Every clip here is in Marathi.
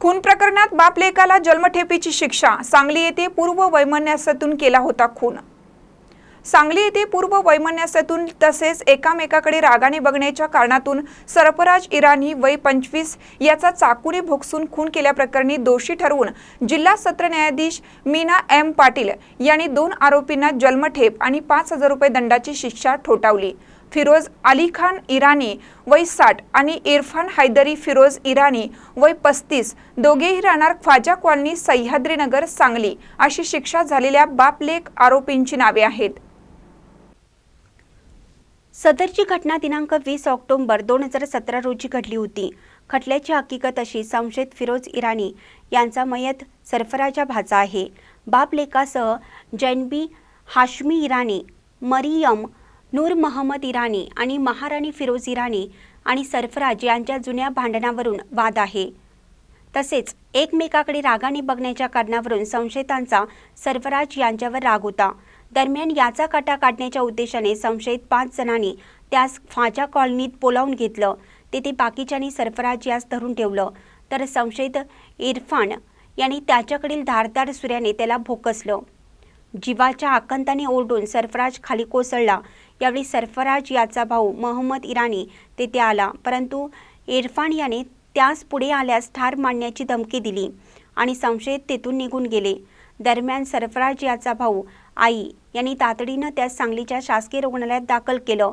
खून प्रकरणात बापलेकाला जन्मठेपीची जन्मठेपेची शिक्षा. सांगली येथे पूर्व वैमन्यासातून केला होता खून. सांगली येथे पूर्व वैमन्यासातून तसेच एकामेकाकडे रागाने बघण्याच्या कारणातून सरफराज इराणी वय पंचवीस याचा चाकूने भोगसून खून केल्याप्रकरणी दोषी ठरवून जिल्हा सत्र न्यायाधीश मीना एम पाटील यांनी दोन आरोपींना जन्मठेप आणि पाच हजार रुपये दंडाची शिक्षा ठोठावली. फिरोज अली खान इराणी वय साठ आणि इरफान हैदरी फिरोज इराणी वय पस्तीस. दोघेही राहणार ख्वाजा कॉलनी सह्याद्रीनगर सांगली अशी शिक्षा झालेल्या बापलेख आरोपींची नावे आहेत. सदरची घटना दिनांक वीस ऑक्टोबर दोन हजार सतरा रोजी घडली होती. खटल्याची हकीकत अशी संशयित फिरोज इराणी यांचा मयत सरफराजा भाचा आहे. बापलेखासह जैनबी हाशमी इराणी मरियम नूर महम्मद इराणी आणि महाराणी फिरोज इराणी आणि सरफराज यांच्या जुन्या भांडणावरून वाद आहे. तसेच एकमेकाकडे रागाने बघण्याच्या कारणावरून संशयितांचा सरफराज यांच्यावर राग होता. दरम्यान याचा काटा काढण्याच्या उद्देशाने संशयित पाच जणांनी त्यास फाजा कॉलनीत बोलावून घेतलं. तेथे बाकीच्यांनी सरफराज यास धरून ठेवलं. तर संशयित इरफान यांनी त्याच्याकडील धारदार सूर्याने त्याला भोकसलं. जीवाच्या आकंताने ओरडून सरफराज खाली कोसळला. यावेळी सरफराज याचा भाऊ मोहम्मद इराणी तेथे आला. परंतु इरफान याने त्यास पुढे आल्यास ठार मारण्याची धमकी दिली आणि संशयित तेथून निघून गेले. दरम्यान सरफराज याचा भाऊ आई यांनी तातडीनं त्यास सांगलीच्या शासकीय रुग्णालयात दाखल केलं.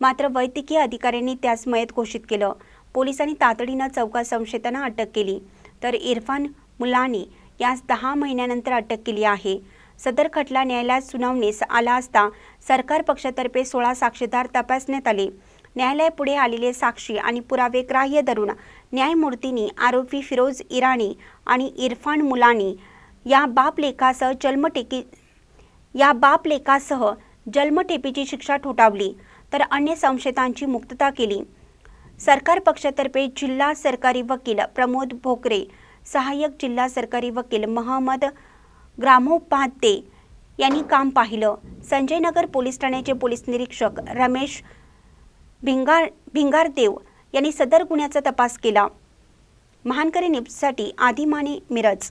मात्र वैद्यकीय अधिकाऱ्यांनी त्यास मयत घोषित केलं. पोलिसांनी तातडीनं चौका संशयितांना अटक केली. तर इरफान मुलानी यास दहा महिन्यानंतर अटक केली आहे. सदर खटला न्यायालयात सुनावणीस आला असता सरकार पक्षातर्फे सोळा साक्षीदार तपासण्यात आले. न्यायालयापुढे आलेले साक्षी आणि पुरावे ग्राह्य धरून न्यायमूर्तींनी आरोपी फिरोज इराणी आणि इरफान मुलानी या बापलेखासह जन्मटेकी या बापलेखासह जन्मटेपीची शिक्षा ठोठावली तर अन्य संशयितांची मुक्तता केली. सरकार पक्षातर्फे जिल्हा सरकारी वकील प्रमोद भोकरे सहाय्यक जिल्हा सरकारी वकील महम्मद ग्रामोपाध्ये यांनी काम पाहिलं. संजयनगर पोलीस ठाण्याचे पोलीस निरीक्षक रमेश भिंगार भिंगारदेव यांनी सदर गुन्ह्याचा तपास केला. महानकरी न्यूजसाठी आदिमाने मिरज